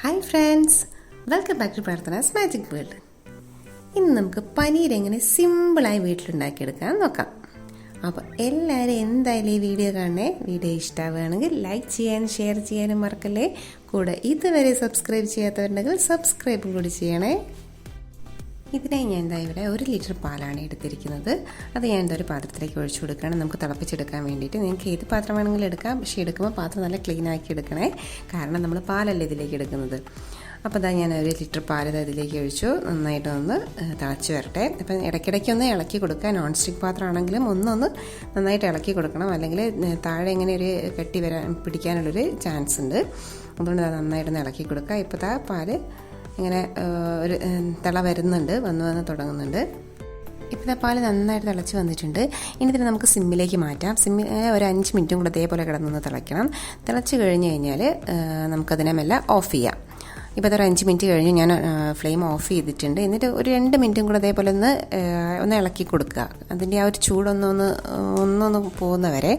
Hi friends welcome back to Prarthana's magic world ഇന്ന് നമുക്ക് പനീർ എങ്ങനെ സിമ്പിളായി വീട്ടിലുണ്ടാക്കിയെടുക്കാൻ നോക്കാം. അപ്പോൾ എല്ലാവരും എന്തായാലും ഈ വീഡിയോ കാണണേ? വീഡിയോ ഇഷ്ടമാവുകയാണെങ്കിൽ ലൈക്ക് ചെയ്യാനും ഷെയർ ചെയ്യാനും മറക്കല്ലേ? കൂടെ ഇതുവരെ സബ്സ്ക്രൈബ് ചെയ്യാത്തവരുണ്ടെങ്കിൽ സബ്സ്ക്രൈബ് കൂടി ചെയ്യണേ. ഇതിനായി ഞാൻ എന്താ ഇവിടെ ഒരു ലിറ്റർ പാലാണ് എടുത്തിരിക്കുന്നത്. അത് ഞാൻ എന്തോ ഒരു പാത്രത്തിലേക്ക് ഒഴിച്ചു കൊടുക്കുകയാണ്. നമുക്ക് തിളപ്പിച്ചെടുക്കാൻ വേണ്ടിയിട്ട്. നിങ്ങൾക്ക് ഏത് പാത്രം വേണമെങ്കിലും എടുക്കാം. പക്ഷേ എടുക്കുമ്പോൾ പാത്രം നല്ല ക്ലീൻ ആക്കി എടുക്കണേ. കാരണം നമ്മൾ പാലല്ല ഇതിലേക്ക് എടുക്കുന്നത്. അപ്പോൾ അതാ ഞാൻ ഒരു ലിറ്റർ പാൽ ഇതിലേക്ക് ഒഴിച്ചു. നന്നായിട്ടൊന്ന് തിളച്ച് വരട്ടെ. അപ്പം ഇടയ്ക്കിടയ്ക്ക് ഒന്ന് ഇളക്കി കൊടുക്കുക. നോൺ സ്റ്റിക്ക് പാത്രമാണെങ്കിലും ഒന്നൊന്ന് നന്നായിട്ട് ഇളക്കി കൊടുക്കണം. അല്ലെങ്കിൽ താഴെ ഇങ്ങനെ ഒരു കെട്ടി വരാൻ പിടിക്കാനുള്ളൊരു ചാൻസ് ഉണ്ട്. അതുകൊണ്ട് അത് നന്നായിട്ടൊന്ന് ഇളക്കി കൊടുക്കുക. ഇപ്പോൾ താ പാൽ ഇങ്ങനെ ഒരു തിള വരുന്നുണ്ട്. വന്ന് വന്ന് തുടങ്ങുന്നുണ്ട്. ഇപ്പോൾ പാൽ നന്നായിട്ട് തിളച്ച് വന്നിട്ടുണ്ട്. ഇനി തന്നെ നമുക്ക് സിമ്മിലേക്ക് മാറ്റാം. സിമ്മി ഒരു അഞ്ച് മിനിറ്റും കൂടെ ഇതേപോലെ കിടന്നൊന്ന് തിളയ്ക്കണം. തിളച്ച് കഴിഞ്ഞ് കഴിഞ്ഞാൽ നമുക്കതിനെ മെല്ലെ ഓഫ് ചെയ്യാം. ഇപ്പോൾ അതൊരു അഞ്ച് മിനിറ്റ് കഴിഞ്ഞ് ഞാൻ ഫ്ലെയിം ഓഫ് ചെയ്തിട്ടുണ്ട്. എന്നിട്ട് ഒരു രണ്ട് മിനിറ്റും കൂടെ അതേപോലെ ഒന്ന് ഒന്ന് ഇളക്കി കൊടുക്കുക. അതിന്റെ ആ ഒരു ചൂടൊന്നൊന്ന് ഒന്നൊന്ന് പോകുന്നവരെ.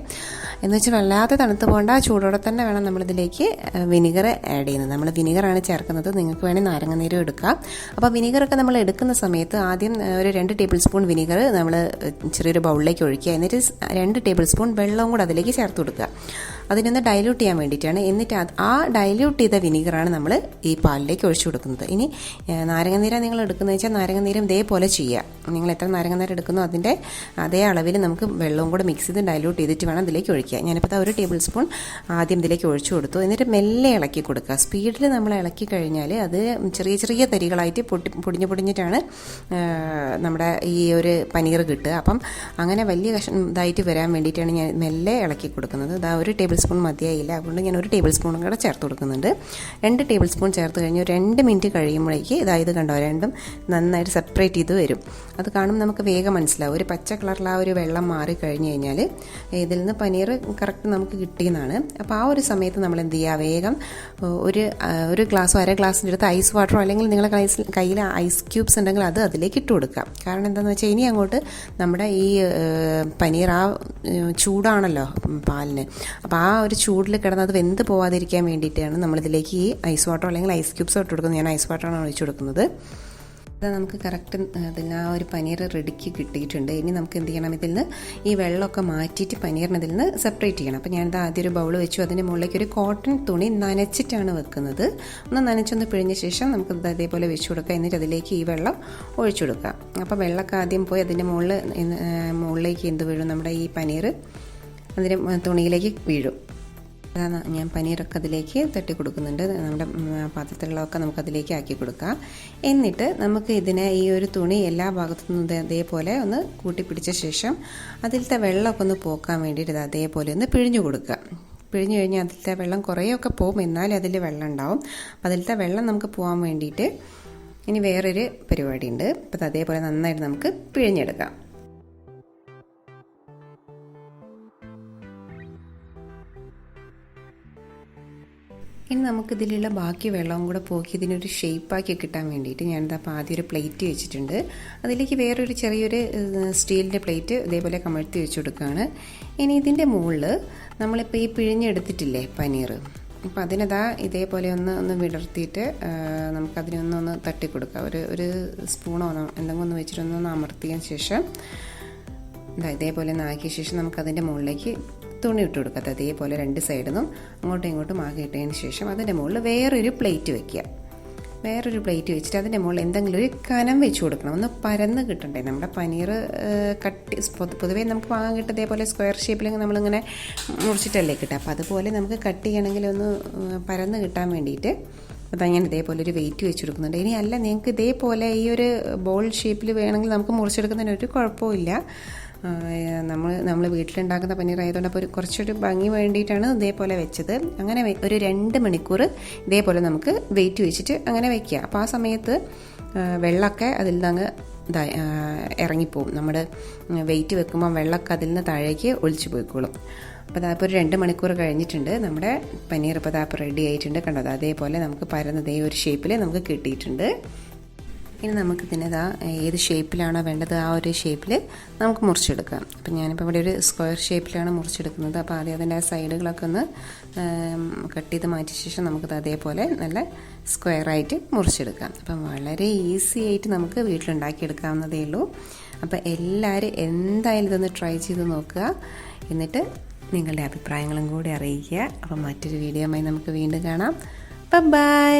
എന്ന് വെച്ചാൽ വല്ലാതെ തണുത്ത് പോകേണ്ട. ആ ചൂടോടെ തന്നെ വേണം നമ്മളിതിലേക്ക് വിനിഗർ ആഡ് ചെയ്യുന്നത്. നമ്മൾ വിനിഗറാണ് ചേർക്കുന്നത്. നിങ്ങൾക്ക് വേണമെങ്കിൽ നാരങ്ങനീരും എടുക്കാം. അപ്പോൾ വിനിഗറൊക്കെ നമ്മൾ എടുക്കുന്ന സമയത്ത് ആദ്യം ഒരു രണ്ട് ടേബിൾ സ്പൂൺ വിനിഗർ നമ്മൾ ചെറിയൊരു ബൗളിലേക്ക് ഒഴിക്കുക. എന്നിട്ട് രണ്ട് ടേബിൾ സ്പൂൺ വെള്ളവും കൂടെ അതിലേക്ക് ചേർത്ത് കൊടുക്കുക. അതിനൊന്ന് ഡൈല്യൂട്ട് ചെയ്യാൻ വേണ്ടിയിട്ടാണ്. എന്നിട്ട് ആ ഡൈല്യൂട്ട് ചെയ്ത വിനിഗറാണ് നമ്മൾ ഈ പാലിലേക്ക് ഒഴിച്ചു കൊടുക്കുന്നത്. ഇനി നാരങ്ങനീര നിങ്ങൾ എടുക്കുന്നത് വെച്ചാൽ നാരങ്ങനീരം ഇതേപോലെ ചെയ്യുക. നിങ്ങൾ എത്ര നാരങ്ങനീരം എടുക്കുന്നു അതിന്റെ അതേ അളവിൽ നമുക്ക് വെള്ളവും കൂടെ മിക്സ് ചെയ്ത് ഡൈലൂട്ട് ചെയ്തിട്ട് വേണം അതിലേക്ക് ഒഴിക്കുക ഞാനിപ്പോൾ ഒരു ടേബിൾ സ്പൂൺ ആദ്യം ഇതിലേക്ക് ഒഴിച്ചു കൊടുത്തു. എന്നിട്ട് മെല്ലെ ഇളക്കി കൊടുക്കുക. സ്പീഡിൽ നമ്മൾ ഇളക്കി കഴിഞ്ഞാൽ അത് ചെറിയ ചെറിയ തരികളായിട്ട് പൊട്ടി പൊടിഞ്ഞ് പൊടിഞ്ഞിട്ടാണ് നമ്മുടെ ഈ ഒരു പനീർ കിട്ടുക. അപ്പം അങ്ങനെ വലിയ കഷ ഇതായിട്ട് വരാൻ വേണ്ടിയിട്ടാണ് ഞാൻ മെല്ലെ ഇളക്കി കൊടുക്കുന്നത്. ഇതാ ഒരു ടേബിൾ സ്പൂൺ മതിയായില്ല. അതുകൊണ്ട് ഞാൻ ഒരു ടേബിൾ സ്പൂണും കൂടെ ചേർത്ത് കൊടുക്കുന്നുണ്ട്. രണ്ട് ടേബിൾ സ്പൂൺ ചേർത്ത് കഴിഞ്ഞ് രണ്ട് മിനിറ്റ് കഴിയുമ്പോഴേക്ക് ഇതായത് കണ്ടോ രണ്ടും നന്നായിട്ട് സെപ്പറേറ്റ് ചെയ്ത് വരും. അത് കാണുമ്പോൾ നമുക്ക് വേഗം മനസ്സിലാവും. ഒരു പച്ച കളറിൽ ആ ഒരു വെള്ളം മാറി കഴിഞ്ഞ് കഴിഞ്ഞാൽ ഇതിൽ നിന്ന് പനീർ കറക്റ്റ് നമുക്ക് കിട്ടിയെന്നാണ്. അപ്പോൾ ആ ഒരു സമയത്ത് നമ്മൾ എന്ത് ചെയ്യുക വേഗം ഒരു ഒരു ഗ്ലാസ്സോ അര ഗ്ലാസ്സിന്റെ അടുത്ത് ഐസ് വാട്ടറോ അല്ലെങ്കിൽ നിങ്ങളുടെ കൈസ് കയ്യിൽ ഐസ് ക്യൂബ്സ് ഉണ്ടെങ്കിൽ അത് അതിലേക്ക് ഇട്ട് കൊടുക്കുക. കാരണം എന്താണെന്ന് വെച്ചാൽ ഇനി അങ്ങോട്ട് നമ്മുടെ ഈ പനീർ ആ ചൂടാണല്ലോ പാലിന്. അപ്പോൾ ആ ഒരു ചൂടിൽ കിടന്ന് അത് വെന്ത് പോവാതിരിക്കാൻ വേണ്ടിയിട്ടാണ് നമ്മളിതിലേക്ക് ഈ ഐസ് വാട്ടറോ അല്ലെങ്കിൽ ഐസ് ക്യൂബ്സോ ഇട്ട് കൊടുക്കുന്നത്. ഞാൻ ഐസ് വാട്ടറാണ് ഒഴിച്ചു കൊടുക്കുന്നത്. അത് നമുക്ക് കറക്റ്റ് അതിൽ ആ ഒരു പനീർ റെഡിക്ക് കിട്ടിയിട്ടുണ്ട്. ഇനി നമുക്ക് എന്ത് ചെയ്യണം? ഇതിൽ നിന്ന് ഈ വെള്ളമൊക്കെ മാറ്റിയിട്ട് പനീറിന് ഇതിൽ നിന്ന് സെപ്പറേറ്റ് ചെയ്യണം. അപ്പോൾ ഞാനിത് ആദ്യം ഒരു ബൗൾ വെച്ചു. അതിന്റെ മുകളിലേക്ക് ഒരു കോട്ടൺ തുണി നനച്ചിട്ടാണ് വെക്കുന്നത്. ഒന്ന് നനച്ചൊന്ന് പിഴിഞ്ഞ ശേഷം നമുക്ക് അതേപോലെ വെച്ച് കൊടുക്കുക എന്നിട്ട് അതിലേക്ക് ഈ വെള്ളം ഒഴിച്ചു കൊടുക്കുക അപ്പോൾ വെള്ളമൊക്കെ ആദ്യം പോയി അതിന്റെ മുകളിൽ മുകളിലേക്ക് എന്ത് വീഴും? നമ്മുടെ ഈ പനീർ അതിന്റെ തുണിയിലേക്ക് വീഴും. ഞാൻ പനീറൊക്കെ അതിലേക്ക് തട്ടി കൊടുക്കുന്നുണ്ട് നമ്മുടെ പാത്രത്തിലുള്ളതൊക്കെ നമുക്ക് അതിലേക്ക് ആക്കി കൊടുക്കാം. എന്നിട്ട് നമുക്ക് ഇതിനെ ഈ ഒരു തുണി എല്ലാ ഭാഗത്തു നിന്നും അതേപോലെ ഒന്ന് കൂട്ടിപ്പിടിച്ച ശേഷം അതിലത്തെ വെള്ളമൊക്കെ ഒന്ന് പോക്കാൻ വേണ്ടിയിട്ട് ഇത് അതേപോലെ ഒന്ന് പിഴിഞ്ഞു കൊടുക്കുക. പിഴിഞ്ഞു കഴിഞ്ഞാൽ അതിലത്തെ വെള്ളം കുറേയൊക്കെ പോകും. എന്നാലും അതിൽ വെള്ളം ഉണ്ടാവും. അതിലത്തെ വെള്ളം നമുക്ക് പോകാൻ വേണ്ടിയിട്ട് ഇനി വേറൊരു പരിപാടിയുണ്ട്. അപ്പം അതേപോലെ നന്നായിട്ട് നമുക്ക് പിഴിഞ്ഞെടുക്കാം. ഇനി നമുക്കിതിലുള്ള ബാക്കി വെള്ളവും കൂടെ പോക്കി ഇതിനൊരു ഷേപ്പാക്കി കിട്ടാൻ വേണ്ടിയിട്ട് ഞാനിത് അപ്പോൾ ആദ്യം ഒരു പ്ലേറ്റ് വെച്ചിട്ടുണ്ട്. അതിലേക്ക് വേറൊരു ചെറിയൊരു സ്റ്റീലിന്റെ പ്ലേറ്റ് ഇതേപോലെ കമഴ്ത്തി വെച്ച് കൊടുക്കുകയാണ് ഇനി ഇതിന്റെ മുകളിൽ നമ്മളിപ്പോൾ ഈ പിഴിഞ്ഞെടുത്തിട്ടില്ലേ പനീർ? അപ്പോൾ അതിനതാ ഇതേപോലെ ഒന്ന് ഒന്ന് വിടർത്തിയിട്ട് നമുക്കതിനൊന്ന് ഒന്ന് തട്ടി കൊടുക്കാം ഒരു ഒരു സ്പൂണോ എന്തെങ്കിലും ഒന്ന് വെച്ചിട്ടൊന്ന് അമർത്തിയതിന് ശേഷം ഇതാ ഇതേപോലെ ഒന്ന് ആക്കിയ ശേഷം നമുക്കതിന്റെ മുകളിലേക്ക് തുണി ഇട്ട് കൊടുക്കാത്ത അതേപോലെ രണ്ട് സൈഡിൽ നിന്നും അങ്ങോട്ടും ഇങ്ങോട്ടും ആകെ ഇട്ടതിന് ശേഷം അതിന്റെ മുകളിൽ വേറൊരു പ്ലേറ്റ് വെക്കുക. വേറൊരു പ്ലേറ്റ് വെച്ചിട്ട് അതിന്റെ മുകളിൽ എന്തെങ്കിലും ഒരു കനം വെച്ച് കൊടുക്കണം. ഒന്ന് പരന്ന് കിട്ടണ്ടേ. നമ്മുടെ പനീർ കട്ടി പൊതുവേ നമുക്ക് വാങ്ങാൻ കിട്ടും അതേപോലെ സ്ക്വയർ ഷേപ്പിലെങ്കിൽ നമ്മളിങ്ങനെ മുറിച്ചിട്ടല്ലേ കിട്ടുക. അപ്പോൾ അതുപോലെ നമുക്ക് കട്ട് ചെയ്യണമെങ്കിൽ ഒന്ന് പരന്ന് കിട്ടാൻ വേണ്ടിയിട്ട് അപ്പോൾ ഞാൻ ഇതേപോലെ ഒരു വെയിറ്റ് വെച്ച് കൊടുക്കുന്നുണ്ട്. ഇനി അല്ല നിങ്ങൾക്ക് ഇതേപോലെ ഈ ഒരു ബോൾ ഷേപ്പിൽ വേണമെങ്കിൽ നമുക്ക് മുറിച്ചെടുക്കുന്നതിന് ഒരു കുഴപ്പമില്ല നമ്മൾ നമ്മൾ വീട്ടിലുണ്ടാക്കുന്ന പനീർ ആയതുകൊണ്ട് അപ്പോൾ ഒരു കുറച്ചൊരു ഭംഗി വേണ്ടിയിട്ടാണ് ഇതേപോലെ വെച്ചത്. അങ്ങനെ ഒരു രണ്ട് മണിക്കൂർ ഇതേപോലെ നമുക്ക് വെയിറ്റ് വെച്ചിട്ട് അങ്ങനെ വെക്കുക അപ്പോൾ ആ സമയത്ത് വെള്ളമൊക്കെ അതിൽ നിന്ന് അങ്ങ് ഇറങ്ങിപ്പോവും. നമ്മുടെ വെയിറ്റ് വെക്കുമ്പോൾ വെള്ളമൊക്കെ അതിൽ നിന്ന് താഴേക്ക് ഒളിച്ചു പോയിക്കോളും. അപ്പോൾ അതാ ഇപ്പോൾ ഒരു രണ്ട് മണിക്കൂർ കഴിഞ്ഞിട്ടുണ്ട്. നമ്മുടെ പനീർ ഇപ്പോൾ അതാ റെഡി ആയിട്ടുണ്ട്. കണ്ടോ? അതേപോലെ നമുക്ക് പരന്നതേ ഒരു ഷേപ്പിൽ നമുക്ക് കിട്ടിയിട്ടുണ്ട്. ഇനി നമുക്ക് ഇതാ ഏത് ഷേപ്പിലാണോ വേണ്ടത് ആ ഒരു ഷേപ്പിൽ നമുക്ക് മുറിച്ചെടുക്കാം. അപ്പം ഞാനിപ്പോൾ ഇവിടെ ഒരു സ്ക്വയർ ഷേപ്പിലാണ് മുറിച്ചെടുക്കുന്നത്. അപ്പോൾ ആദ്യം അതിന്റെ സൈഡുകളൊക്കെ ഒന്ന് കട്ട് ചെയ്ത് മാറ്റിയ ശേഷം നമുക്കത് അതേപോലെ നല്ല സ്ക്വയറായിട്ട് മുറിച്ചെടുക്കാം. അപ്പം വളരെ ഈസി ആയിട്ട് നമുക്ക് വീട്ടിലുണ്ടാക്കിയെടുക്കാവുന്നതേ ഉള്ളൂ. അപ്പോൾ എല്ലാവരും എന്തായാലും ഇതൊന്ന് ട്രൈ ചെയ്ത് നോക്കുക. എന്നിട്ട് നിങ്ങളുടെ അഭിപ്രായങ്ങളും കൂടി അറിയിക്കുക. അപ്പം മറ്റൊരു വീഡിയോയുമായി നമുക്ക് വീണ്ടും കാണാം. ബൈ